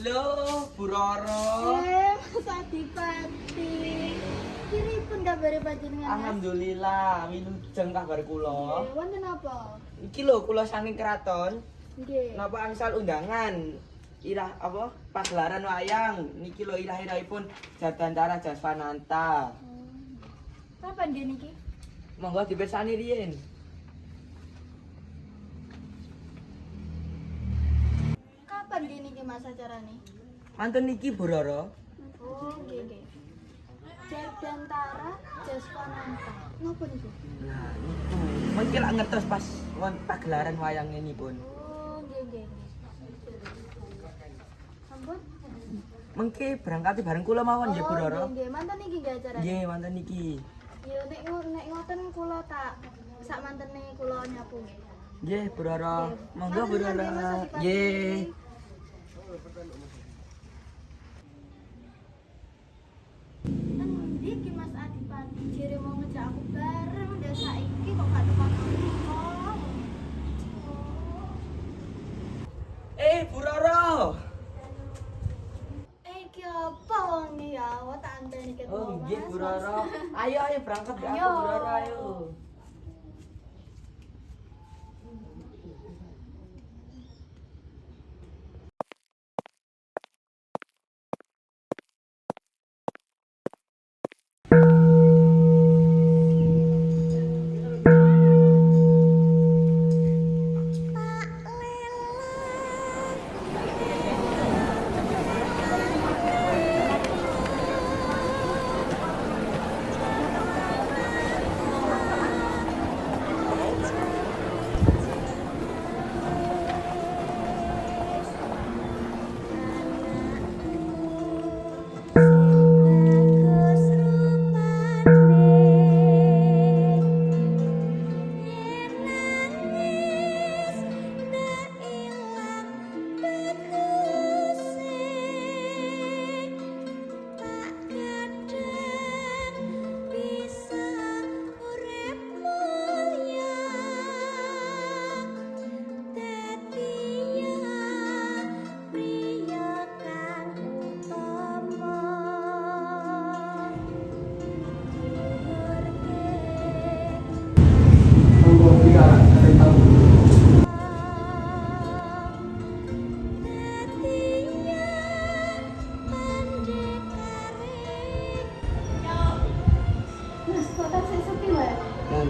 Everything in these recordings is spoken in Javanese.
Lho, Bu Roro. Eh, Mas Adipati. Kiri pun kabare panjenengan. Alhamdulillah, wilujeng kabar kula. Wonten apa? Iki lho kula saking keraton, Nggih. napa angsal undangan irah apa pagelaran wayang niki lho irah-irahipun Jadantara Jasvananta. Hmm. Kapan nggih niki? Monggo dipirsani riyin. Nggih Mas acarane? Mantun niki Bu Roro. Oh, nggih nggih. Jadantara Jasvananta. Napa niku? Nah, niku. Mengki lak ngertos pas won pagelaran wayang ini pun. Oh, nggih nggih. Sampun? Mengki berangkat bareng kula mawon nggih Bu Oh, Roro. Nggih nggih, mantan niki nggih acarane. Nggih, wonten niki. Ya nek nek ngoten kula tak sak mantene kula nyapu nggih. Bu Roro. Monggo Bu Roro. Nggih. Endi ki Mas Adipati jere mau ngejak aku bareng ndak saiki kok gak tekan mriko. Eh, Bu Roro. Eh iki apa wong ya? Wa tak anteni ket Oh, nggih Bu. Roro. Ayo ayo berangkat ya. Bu Roro ayo.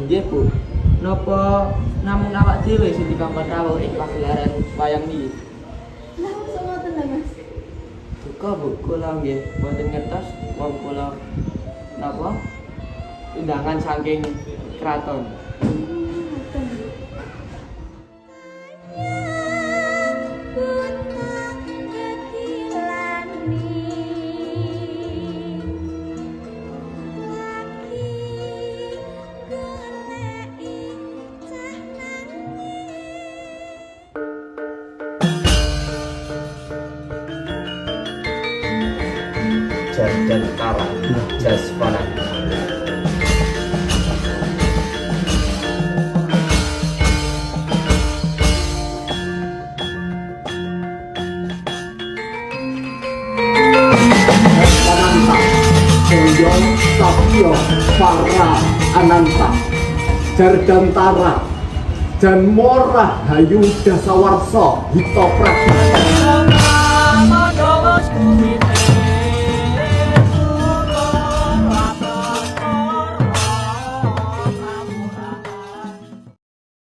Nggih Bu. Napa namung awak dhewe sing dikongkon rawuh ing pagelaran wayang niki? Lah kok ngoten lho, Mas? Duka Bu, kula nggih mboten ngertos wong kula napa undangan saking keraton. Fajar dan Kara Jasmana. Joyong Para Ananta Jardantara dan Mora Hayu Dasawarso Hito Pratama